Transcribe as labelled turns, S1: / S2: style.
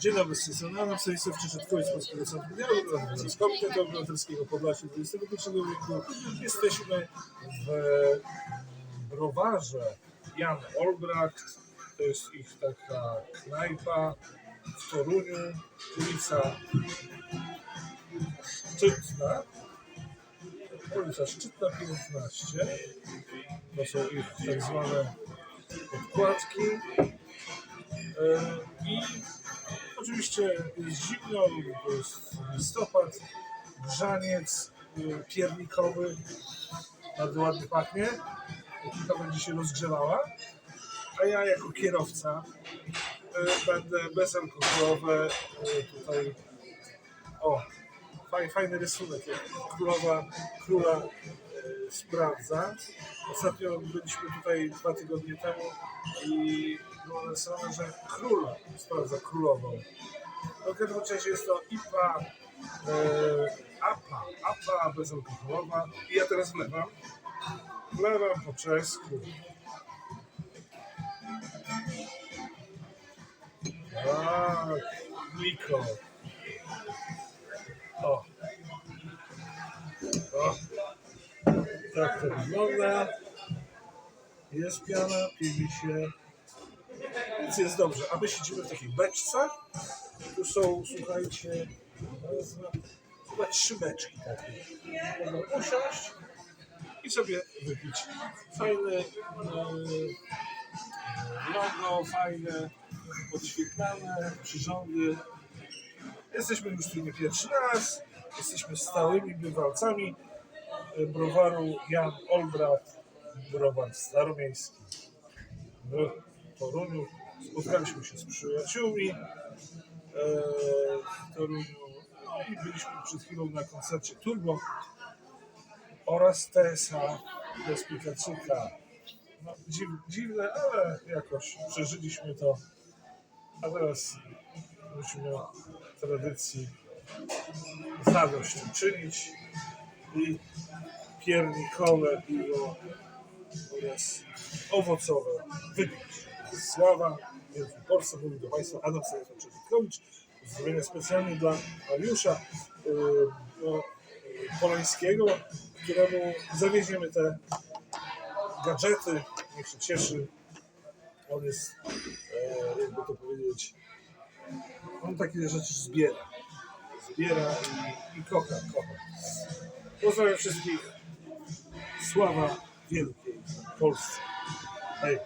S1: Dzień dobry, z tej strony Adam Stanisław Czyszczatkowiec z Polskiego Centrum Dialogu z Komitetu Obywatelskiego Podlasia XXI wieku. Jesteśmy w browarze Jan Olbracht. To jest ich taka knajpa w Toruniu, ulica Szczytna. Ulica Szczytna 15. To są ich tak zwane podkładki. E, I oczywiście jest zimno, jest listopad, grzaniec y, piernikowy, bardzo ładnie pachnie. Ekipa będzie się rozgrzewała, a ja jako kierowca y, będę bezalkoholowe y, tutaj. O, faj, fajny rysunek, jak królowa króla sprawdza. Ostatnio byliśmy tutaj dwa tygodnie temu i było napisane, że król sprawdza królową. No, w każdym razie jest to IPA, e, APA, APA bezalkoholowa. I ja teraz wlewam. Wlewam po czesku. Tak, Niko. O. O. Tak to wygląda. Jest piana, piwi się. Więc jest dobrze. A my siedzimy w takich beczce. Tu są, słuchajcie, chyba trzy beczki takie. Można usiąść i sobie wypić. Fajne e, logo, fajne, podświetlane, przyrządy. Jesteśmy już tu nie pierwszy raz. Jesteśmy stałymi bywalcami browaru Jan Olbrat, browar staromiejski w Toruniu. Spotkaliśmy się z przyjaciółmi e, w Toruniu no i byliśmy przed chwilą na koncercie Turbo oraz TSA Bezpiekaczyka. No, dziw, dziwne, ale jakoś przeżyliśmy to. A teraz musimy tradycji zadość uczynić i piernikowe piwo oraz owocowe wypić. Sława Wielkiej Polsce mówi do Państwa Adam Stanisław Czerwikowicz. Pozdrowienia specjalnie dla Mariusza yy, no, Polańskiego, któremu zawieziemy te gadżety. Niech się cieszy. On jest, e, jakby to powiedzieć, on takie rzeczy zbiera. Zbiera i, i kocha, kocha. Pozdrawiam wszystkich. Sława Wielkiej Polsce. Hej.